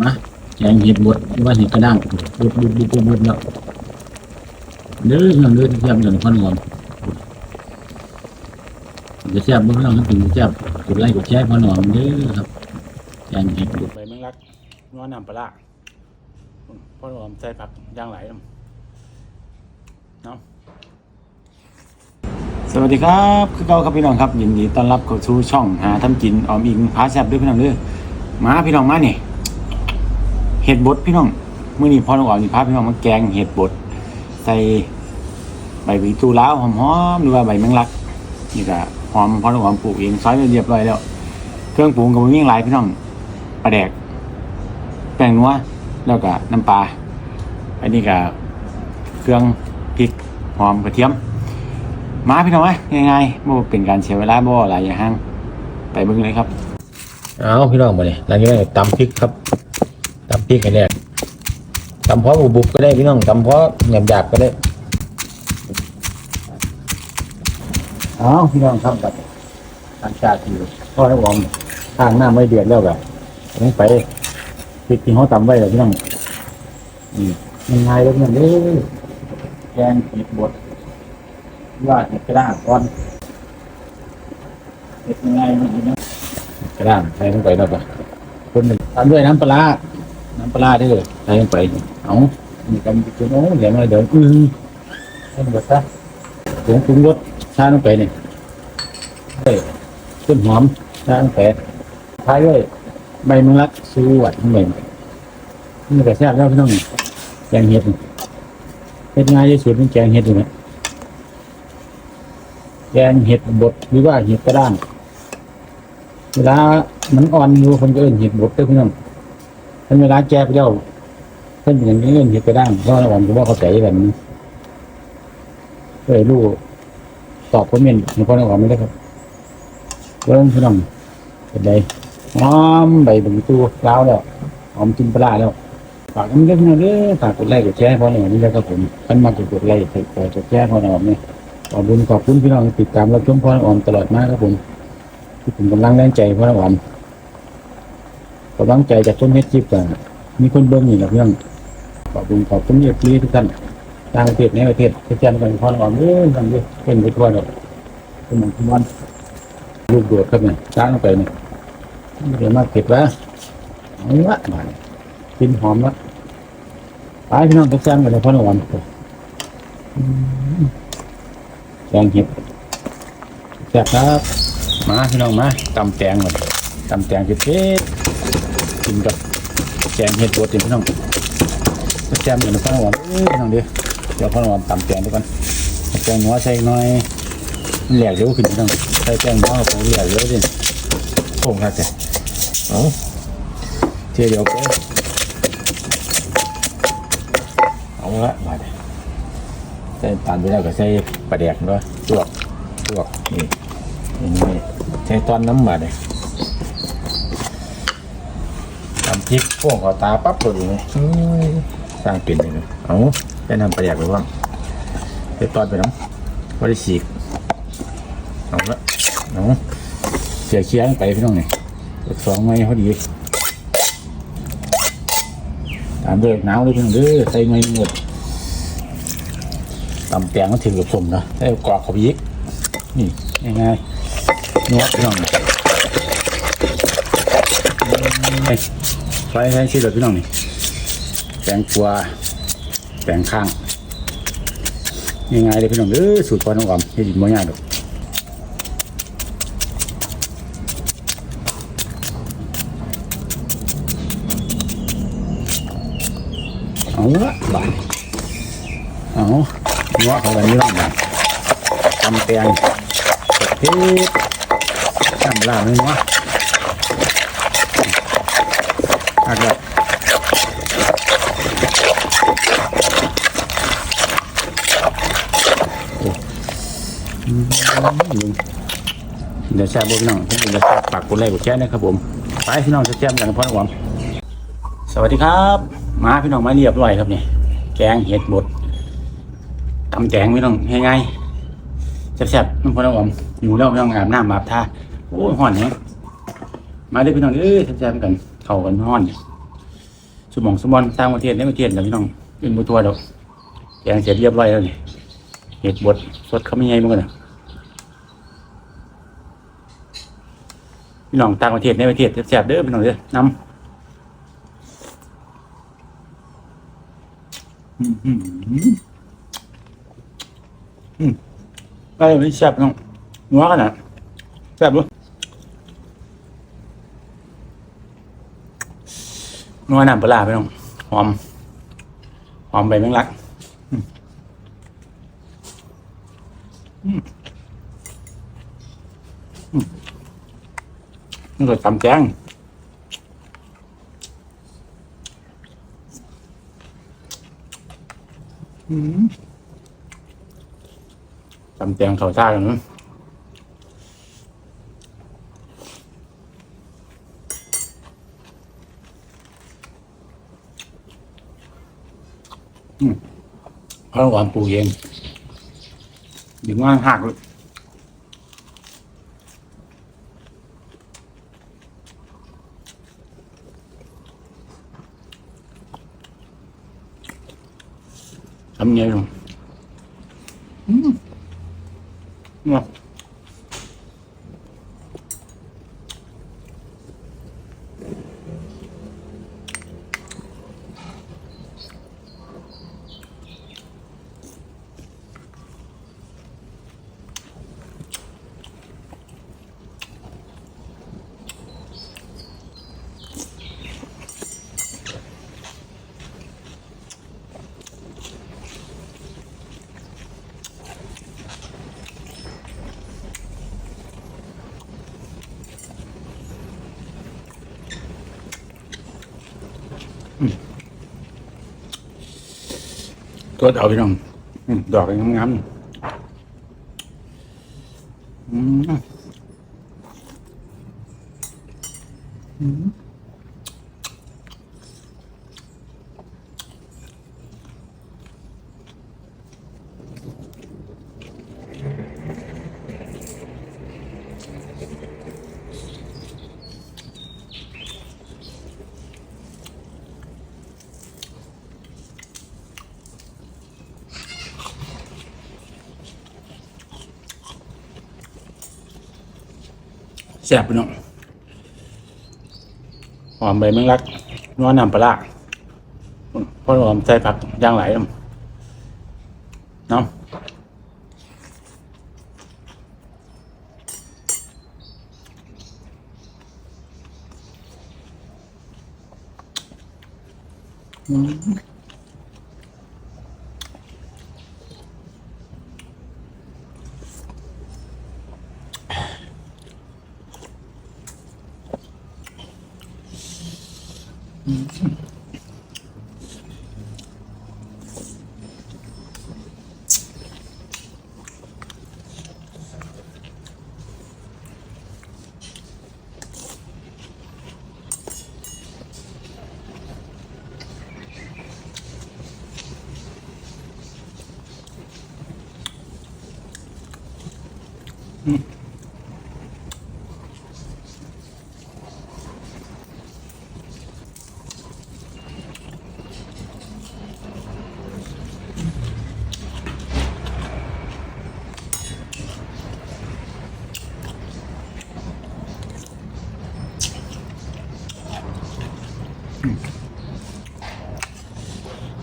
มาแกงเห็ดบดหรือว่าเห็ดกระด้างบดบดบดบดบดแล้วเด้อพี่น้องเด้อที่แซ่บอย่างพันหอมจะแซ่บเมื่อเราถึงแซ่บกดไลค์กดแชร์พันหอมเด้อครับแกงเห็ดบดใบแมงลักนัวน้ำปลาร้าพ่อหอมใส่ผักย่างไหลน้ำเนาะสวัสดีครับคือเก่าครับพี่น้องครับยินดีต้อนรับเข้าสู่ช่องหาทำกินออมอิงพาแซ่บด้วยพี่น้องเด้อมาพี่น้องมาเนี่ย เห็ดบดพี่น้องมื้อนี้พ่อน้องออมสิพาพี่น้องมาแกงเห็ดบดใส่ใบวีตูลาวหอมๆหรือว่าใบแมงลักนี่ก็หอมพ่อน้องออมปลูกเองซอยเรียบร้อยแล้ว เครื่องปรุงก็บ่มีหลายพี่น้องปลาแดกแป้งนัวแล้วก็น้ำปลาอันนี้ก็เครื่องพริกหอมกระเทียม มาพี่น้องไหมง่ายๆบ่เป็นการเสียเวลาบ่หลายอย่างห้างไปเบิ่งเลยครับ เอาพี่น้องมาเลยหลังจากนั้นตำพริกครับ พริกให้แรกตำเพราะบุบก็ได้พี่น้องตำเพราะหยาบๆก็ได้เอาพี่น้องครับแบบหลังจากที่พ่อได้วอมทางหน้าไม่เดือดแล้วแบบต้องไปพริกที่เขาตำไว้แล้วพี่น้องอืมง่ายเลยพี่น้องเด้อแกงเห็ดบดว่าเห็ดกระด้างก่อนเห็ดง่ายๆนี่นะกระด้างใส่ลงไปแล้วก็คนหนึ่งตามด้วยน้ำปลาร้า น้ำปลาร้าเด้อใส่ลงไปเอามีกำจุนโอ้เดี๋ยวมาเดี๋ยวอือให้มันซะผงปรุงรสชาลงไปเนี่ยเฮ้ยต้นหอมชาลงไปท้ายด้วยใบมะลักสวดลงไปนี่ก็แซ่บแล้วพี่น้องแกงเห็ดเห็ดง่ายที่สุดเป็นแกงเห็ดนี่นะแกงเห็ดบดหรือว่าเห็ดกระด้างเวลามันอ่อนอยู่คนก็เอื่นเห็ดบดเด้อพี่น้อง ท่านเวลาแก่ไปแล้วเพิ่นเป็นอย่างนี้เอื่นเห็ดกระด้างเพราะอ่อนก็ว่าเขาใจแบบนี้เคยรู้ตอบคอมเมนต์ในคนอ่อนไม่ได้ครับเริ่มพี่น้องเป็นไงหอมใบบุญตูล้าวแล้วหอมจิ้มปลาแล้วฝากกันด้วยพี่น้องเด้อฝากกดไลค์กดแชร์พอหน่อยนี่แล้วครับผมขันมากดกดไลค์กดกดแชร์พอหน่อยนี่ขอบคุณขอบคุณพี่น้องติดตามรับชมพอหน่อยตลอดมาครับผมที่ผมกำลังแรงใจเพราะว่าผม กำลังใจจากต้นเฮ็ดจิบกันมีคนเบิ่งอยู่นะเพื่อนขอบคุณขอบคุณเยอะที่ทุกท่านต่างประเทศในประเทศที่แจ้งกันพรอ่อนเด้อทำด้วยเป็นไปทั่วเลยเป็นหมือนทุกวันลูกโดดครับเนี่ยจ้างไปเนี่ยไม่ได้มาเกเผ็ดวเอาละมาเนี่ยกินหอมละไปพี่น้องก็แจ้งกันเลยพรอ่อนอืมแกงเห็ดแซ่บครับมาพี่น้องมาตำแตงก่อน ตำแตงเผ็ดๆกินกับแกงเห็ดบดจริงพี่น้องก็แจมกันพ่อหวานเอ้ยพี่น้องเดียวเดี๋ยวพ่อหวานตำแตงด้วยกันแตงหัวใส่น่อยมันแหลกเร็วขึ้นพี่น้องใส่แตงหัวข้าไปแหลกเร็วดิโอ้โหครับแต่เอาเที่ยวเดียวก็เอาละมาเลยใส่ตานไปแล้วก็ใส่ปลาแดกด้วยลวกลวกนี่นี่ใช้ตอนน้ำมาเลย ทำพริกพ่วงขอตาปั๊บเลยนี่สร้างเป็นเลยเอาจะนำประหยัดไปบ้างใช้ตอนไปน้ำก็ได้ฉีกเอาละเอาเสียเคี้ยงไปพี่น้องนี่อีกสองไม้พอดีตามเด้วยหนาวเลยพี่น้องเด้อใส่ไม้หมดตำแตงก็ถึงกับผมนะใส่กรอกเขอบยิกนี่ง่ายๆนวดพี่น้องนี่ ไปไปใช้ชีวิตพี่น้องนี่แตงกวาแตงข้างง่ายๆเลยพี่น้องเออสูตรพอน้องออมให้ดินบ่ยากดอกเอาละบาเอานวดเข้าไปนี่ร่องบาดตำแตงเฮ็ดทำลาเลยเนาักแบบเดี๋ยวแช่บพี่น้องผมจะแช่ปากกดไลค์กดแชร์นะครับผม ไปพี่น้องจะแช่กันพ่อหวังสวัสดีครับ มาพี่น้องมาเรียบร้อยครับเนี่ยแกงเห็ดบดตำแตงพี่น้องง่ายๆแซ่บๆน้องพ่อน้องออมอยู่แล้วไม่ต้องอาบน้ำอาบท่าโอ้ยห้อนแฮงมาเด้พี่น้องเอ้ยแซ่บๆกัน เขากันห้อนสมองสมอนสร้างประเทศในประเทศนะพี่น้องเป็นบัทัวดอกแกงเสร็จเรียบร้อยแล้วนี่เห็ดบดสดเขาไม่ใหญ่เหมือนกันะพี่น้องต่างประเทศในประเทศแซ่บเด้อพี่น้องเด้อนำอืมอืมอืมไปเลยแซ่บพี่น้องนัวขนาดแซ่บด้วย นัวน้ำปลาร้าพี่น้องหอมหอมใบแมงลักนี่ก็ตำแกงตำแกงเขาท่ากันนะ อืมเพราะหวานปลูกเองดึงว่าหักเลยทำไงหรออืมเนาะ ตัวเอาไปน้องอืมดอกงามๆ ซ่บไปน้องหอมใบแมงลักนัวน้ำปลาพราะหอมใส่ผักย่างไหลเนาะอืม เห็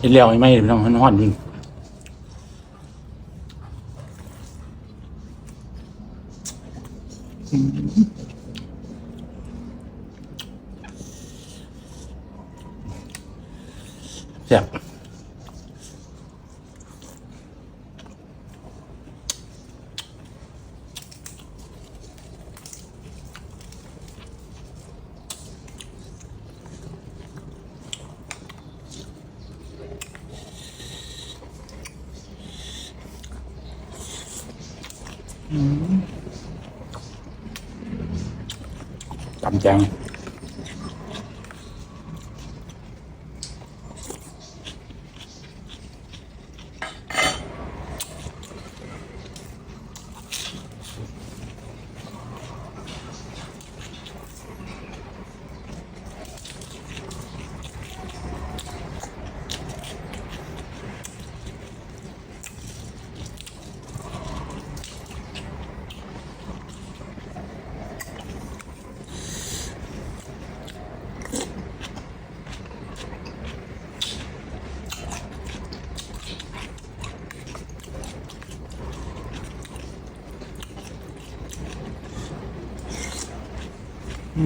นแล้วไม่ไหม่พี่น้องมันห่อนอยู่ แซ่บตำแจง เผ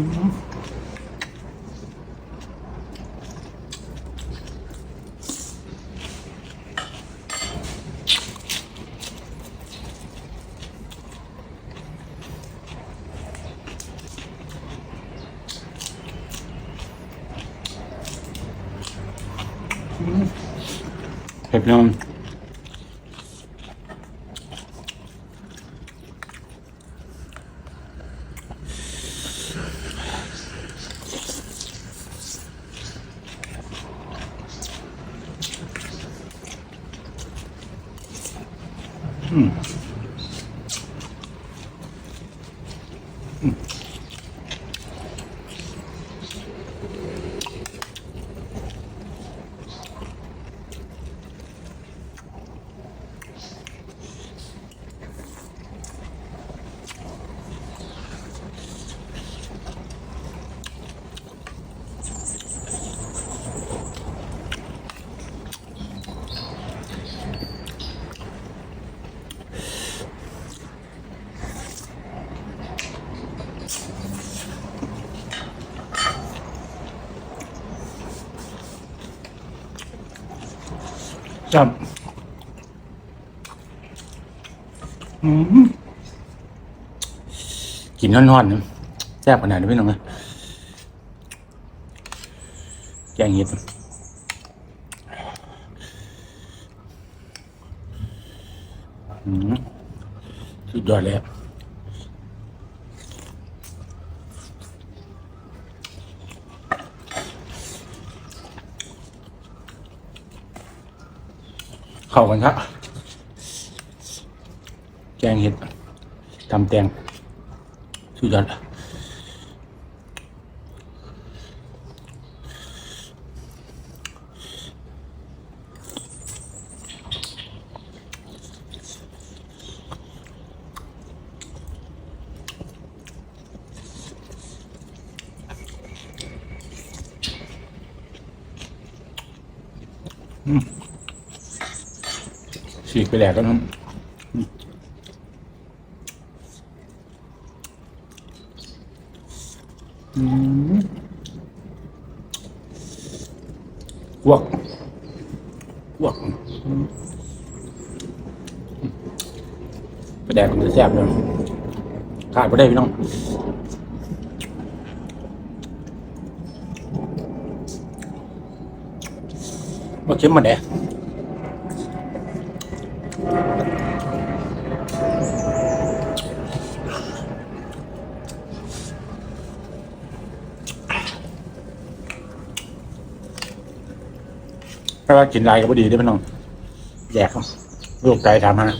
็ด น้ จับกินร้อนๆนะแซ่บขนาดนี้ไม่น้องนะแกงเห็ดสุดยอดเลยอะ เข้ากันครับ แกงเห็ดทำแตงสุดยอด ฉีกไปแหลกกันครับอ้วกอ้วกไปแดกมันจะแซ่บเลยขาดไปได้พี่น้องมาเค็มมาแดก ถ้าว่ากินลายก็พอดีได้อพี่น้องแยกลูกไก่ทำฮะ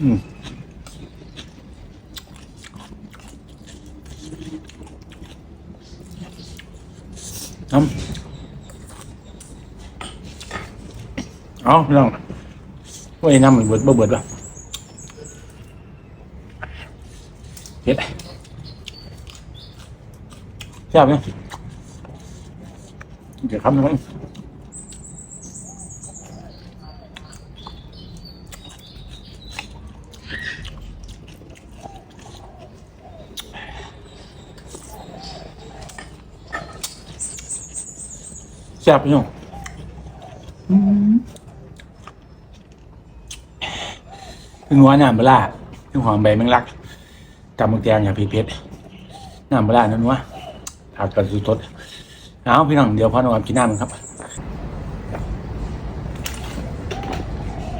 น้ำเอาพี่น้องว่าไอ้น้ำมันเบิดบ่เบิดวะเฮ็ดแซ่บเนี่ยเดี๋ยวคำหนึง ซ่บพี่น้องถึงหัวหน้ำปลาร้าถึงหอมใบแมงลักตำมังแตงอย่างเผ็ดๆน้ำปลาร้านั่นวะผักกระสุทดเอาพี่น้องเดี๋ยวพ่อน้องกินน้ำกันครับ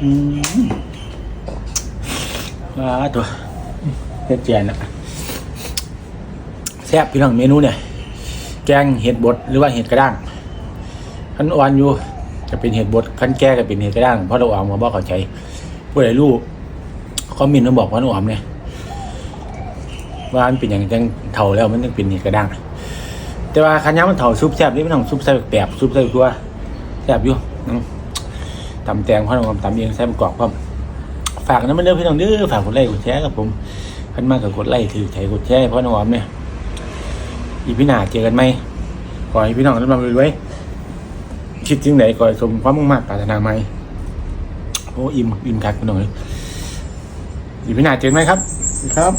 อืมว้าตัวเฮ็ดแจนนะแซ่บพี่น้องเมนูเนี่ย แกงเห็ดบดหรือว่าเห็ดกระด้าง ขันอ่อนอยู่จะเป็นเหตุบทขันแก้ก็เป็นเหตุกระด้างเพราะเราอ่อมมาบอกเข้าใจผู้ใดรู้คอมมินมาบอกว่าอ่อมเนี่ยว่ามันเป็นอย่างจังเถ่าแล้วมันต้องเป็นเหตุกระด้างแต่ว่าขันย้ำมันเถ่าซุปแซ่บนี่เป็นของซุปแซ่บแปบซุปแซ่บตัวแซ่บอยู่ตำแตงพ่อหนุ่มตำเองแซ่บกรอบพ่อฝากนะม่เลือกพี่น้องเด้อฝากกดไลค์กดแชร์กับผมขันมากกับกดไลค์ถือแชร์กดแชร์เพ่อหนุ่มเนี่ยอีพี่หนาเจอกันไหมขอให้พี่น้องร่ำรว้ คิดถึงไหนก็สมความมุ่งมั่นปรารถนาไหมโอ้อิ่มอิ่มกัดกันหน่อยอยู่พี่นาเจอไหมครับครับ